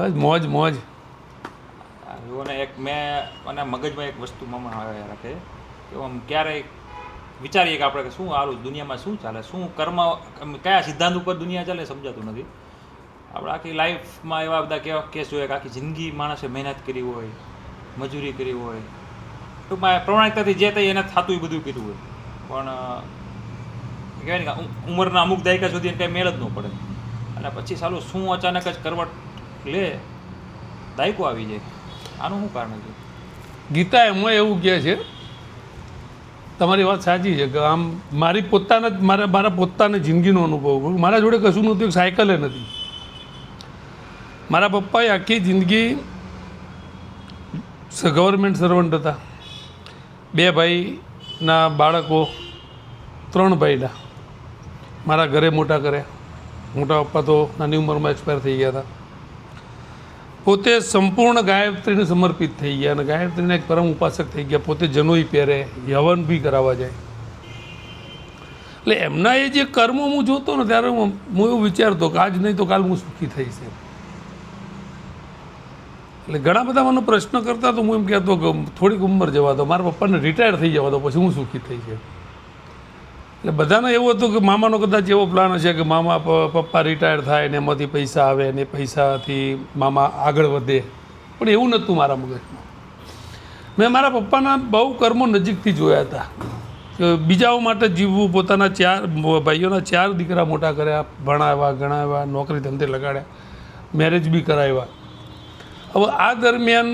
બસ, મોજ મોજ. જુઓને એક મેં મને મગજમાં એક વસ્તુ મમ્મા આવે રાખે. કે આમ ક્યારેય વિચારીએ કે આપણે કે શું હાલું દુનિયામાં શું ચાલે, શું કર્મ કયા સિદ્ધાંત ઉપર દુનિયા ચાલે સમજાતું નથી. આપણે આખી લાઈફમાં એવા બધા કેવા કેસ જોઈએ કે આખી જિંદગી માણસે મહેનત કરી હોય, મજૂરી કરી હોય. ટૂંકમાં પ્રમાણિકતાથી જે થઈ એને થતું એ બધું કીધું હોય. પણ કહેવાય ને ઉંમરના અમુક દાયકા સુધી એને કંઈ મેળ જ ન પડે. અને પછી સાલું શું અચાનક જ કરવટ લે, દાયકો આવી જાય. આનું શું કારણ છે ગીતા એમાં એવું કહે છે, તમારી વાત સાચી છે કે આમ મારી પોતાના જ, મારા મારા પોતાની જિંદગીનો અનુભવ મારા જોડે કશું નહોતું, એક સાયકલે નથી. મારા પપ્પાએ આખી જિંદગી ગવર્મેન્ટ સર્વન્ટ હતા. બે ભાઈના બાળકો, ત્રણ ભાઈના. મારા ઘરે મોટા કર્યા. મોટા પપ્પા તો નાની ઉંમરમાં એક્સપાયર થઈ ગયા હતા. પોતે સંપૂર્ણ ગાયત્રીને સમર્પિત થઈ ગયા અને ગાયત્રીના એક પરમ ઉપાસક થઈ ગયા. પોતે જનોઈ પહેરે, યવન બી કરાવવા જાય. એટલે એમના એ જે કર્મો હું જોતો ને ત્યારે હું એવું વિચારતો કે આજ નહીં તો કાલ હું સુખી થઈશ એમ. એટલે ઘણા બધા મને પ્રશ્ન કરતા તો હું એમ કહેતો કે થોડીક ઉંમર જવા દો. મારા પપ્પાને રિટાયર થઈ જવા દો, પછી હું સુખી થઈ છે એટલે બધાને એવું હતું કે મામાનો કદાચ એવો પ્લાન હશે કે મામા પપ્પા રિટાયર થાય ને એમાંથી પૈસા આવે ને પૈસાથી મામા આગળ વધે. પણ એવું નહોતું મારા મગજમાં. મેં મારા પપ્પાના બહુ કર્મો નજીકથી જોયા હતા. બીજાઓ માટે જીવવું, પોતાના ચાર, ભાઈઓના ચાર દીકરા મોટા કર્યા, ભણાવ્યા, ગણાવ્યા, નોકરી ધંધે લગાડ્યા મેરેજ બી કરાવ્યા. હવે આ દરમિયાન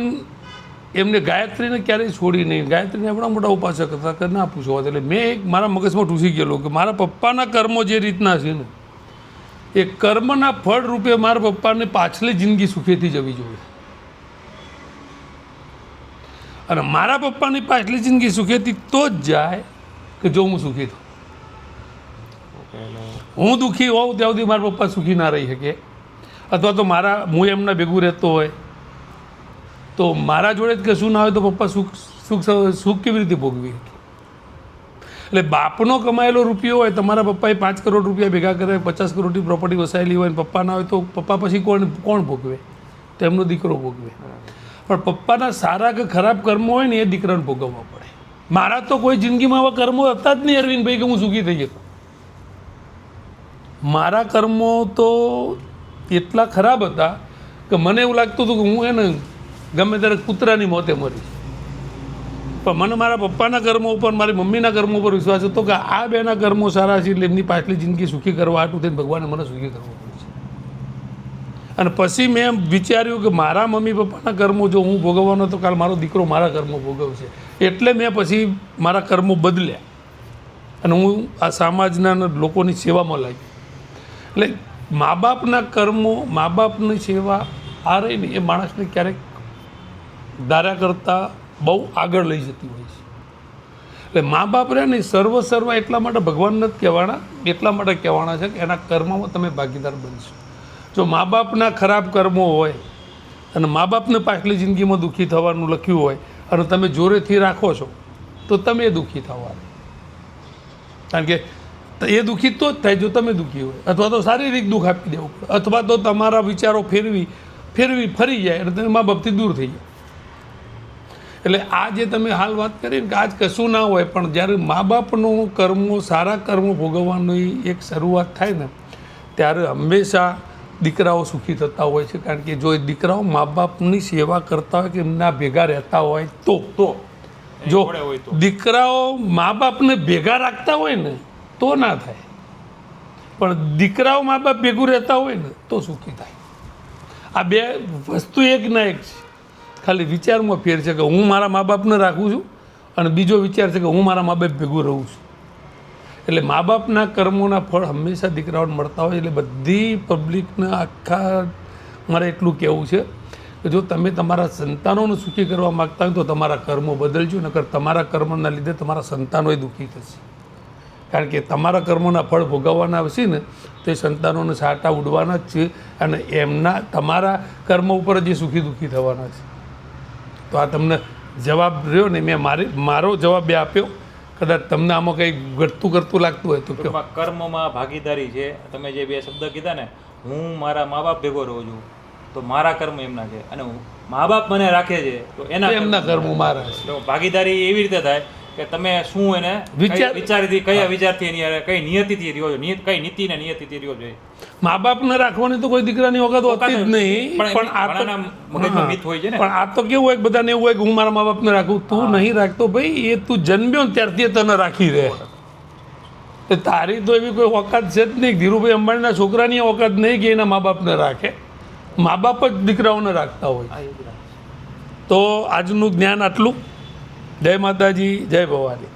એમને ગાયત્રીને ક્યારેય છોડી નહીં. ગાયત્રીને એમના મોટા ઉપાસક હતા કે ના પૂછવા એટલે મેં એક મારા મગજમાં ઠૂસી ગયેલો કે મારા પપ્પાના કર્મો જે રીતના છે ને એ કર્મના ફળ રૂપે મારા પપ્પાને પાછલી જિંદગી સુખેથી જવી જોઈએ. અને મારા પપ્પાની પાછલી જિંદગી સુખેથી તો જ જાય કે જો હું સુખી થઉં. હું દુઃખી હોઉં ત્યાં સુધી મારા પપ્પા સુખી ના રહી શકે. અથવા તો મારા હું એમના ભેગું રહેતો હોય. તો મારા જોડે જ કશું ના હોય તો પપ્પા સુખ સુખ સુખ કેવી રીતે ભોગવી એટલે બાપનો કમાયેલો રૂપિયો હોય, તમારા પપ્પાએ પાંચ કરોડ રૂપિયા ભેગા કરે પચાસ કરોડની પ્રોપર્ટી વસાયેલી હોય, અને પપ્પા ના હોય તો પપ્પા પછી કોણ કોણ ભોગવે? તો એમનો દીકરો ભોગવે. પણ પપ્પાના સારા કે ખરાબ કર્મો હોય ને એ દીકરાને ભોગવવા પડે. મારા તો કોઈ જિંદગીમાં આવા કર્મો હતા જ નહીં, અરવિંદભાઈ, કે હું સુખી થઈ જતો મારા કર્મો તો એટલા ખરાબ હતા કે મને એવું લાગતું હતું કે હું એને ગમે ત્યારે કૂતરાની મોતે મરી. પણ મને મારા પપ્પાના કર્મો ઉપર, મારી મમ્મીના કર્મો ઉપર વિશ્વાસ હતો કે આ બેના કર્મો સારા છે એટલે એમની પાછલી જિંદગી સુખી કરવા આટલું થઈને ભગવાને મને સુખી કરવો પડશે અને પછી મેં વિચાર્યું કે મારા મમ્મી પપ્પાના કર્મો જો હું ભોગવવાનો તો કાલ મારો દીકરો મારા કર્મો ભોગવશે. એટલે મેં પછી મારા કર્મો બદલ્યા. અને હું આ સમાજના લોકોની સેવામાં લાગી એટલે મા બાપના કર્મો, મા બાપની સેવા આ રહી ને એ માણસને ક્યારેક ધાર્યા કરતાં બહુ આગળ લઈ જતી હોય છે. એટલે મા બાપ રહે ને સર્વ સર્વ એટલા માટે ભગવાન નથી કહેવાના, એટલા માટે કહેવાના છે કે એના કર્મમાં તમે ભાગીદાર બનશો. જો મા બાપના ખરાબ કર્મો હોય અને મા બાપને પાછલી જિંદગીમાં દુઃખી થવાનું લખ્યું હોય અને તમે જોરેથી રાખો છો, તો તમે દુઃખી થવાના. કારણ કે એ દુઃખી તો જ થાય જો તમે દુઃખી હોય. અથવા તો શારીરિક દુઃખ આપી દેવું અથવા તો તમારા વિચારો ફેરવી ફેરવી ફરી જાય અને તમે મા બાપથી દૂર થઈ જાય. એટલે આ જે તમે હાલ વાત કરી કે આજ કશું ના હોય પણ જ્યારે મા બાપનું કર્મો સારા કર્મો ભોગવવાની એક શરૂઆત થાય ને ત્યારે હંમેશા દીકરાઓ સુખી થતા હોય છે. કારણ કે જો એ દીકરાઓ મા બાપની સેવા કરતા હોય કે એમના ભેગા રહેતા હોય તો તો જો દીકરાઓ મા બાપને ભેગા રાખતા હોય ને તો ના થાય. પણ દીકરાઓ મા બાપ ભેગું રહેતા હોય ને તો સુખી થાય. આ બે વસ્તુ એક ના એક છે. ખાલી વિચારમાં ફેર છે કે હું મારા મા બાપને રાખું છું અને બીજો વિચાર છે કે હું મારા મા બાપ ભેગું રહું છું. એટલે મા બાપના કર્મોના ફળ હંમેશા દીકરાઓને મળતા હોય એટલે બધી પબ્લિકને આખા મારે એટલું કહેવું છે કે જો તમે તમારા સંતાનોને સુખી કરવા માગતા હોય તો તમારા કર્મો બદલજો, નકર તમારા કર્મના લીધે તમારા સંતાનોય દુઃખી થશે. કારણ કે તમારા કર્મોના ફળ ભોગવવાના આવશે ને, તો એ સંતાનોને સાટા ઉડવાના જ છે અને એમના, તમારા કર્મ ઉપર જ સુખી દુઃખી થવાના છે. તો આ તમને જવાબ રહ્યો ને મેં મારી મારો જવાબ બે આપ્યો. કદાચ તમને આમાં કંઈ ઘટતું કરતું લાગતું હોય તો કર્મમાં ભાગીદારી છે. તમે જે બે શબ્દ કીધા ને હું મારા મા બાપ ભેગો રહું છું તો મારા કર્મ એમના છે. અને હું- મા બાપ મને રાખે છે તો એના કર્મ એમના કર્મ મારા છે. ભાગીદારી એવી રીતે થાય કે તમે શું એને વિચાર- વિચારથી કયા વિચારથી એની કઈ નિયતિથી રહ્યો છો? નિયત કઈ નીતિ ને નિયતિથી રહ્યો છો? એ. મા બાપને રાખવાની તો કોઈ દીકરાની વખત હોતી જ નહીં. પણ આ તો ને. પણ આ તો કેવું હોય બધાને એવું હોય કે હું મારા મા બાપને રાખું? તું નહીં રાખતો ભાઈ એ તું જન્મ્યો ને ત્યારથી તને રાખી રહે. તો તારી તો એવી કોઈ ઓકાત છે જ નહીં ધીરુભાઈ અંબાણીના છોકરાની ઓકાત નહીં કે એના મા બાપને રાખે. મા બાપ જ દીકરાઓને રાખતા હોય. તો આજનું જ્ઞાન આટલું. જય માતાજી જય ભવાની.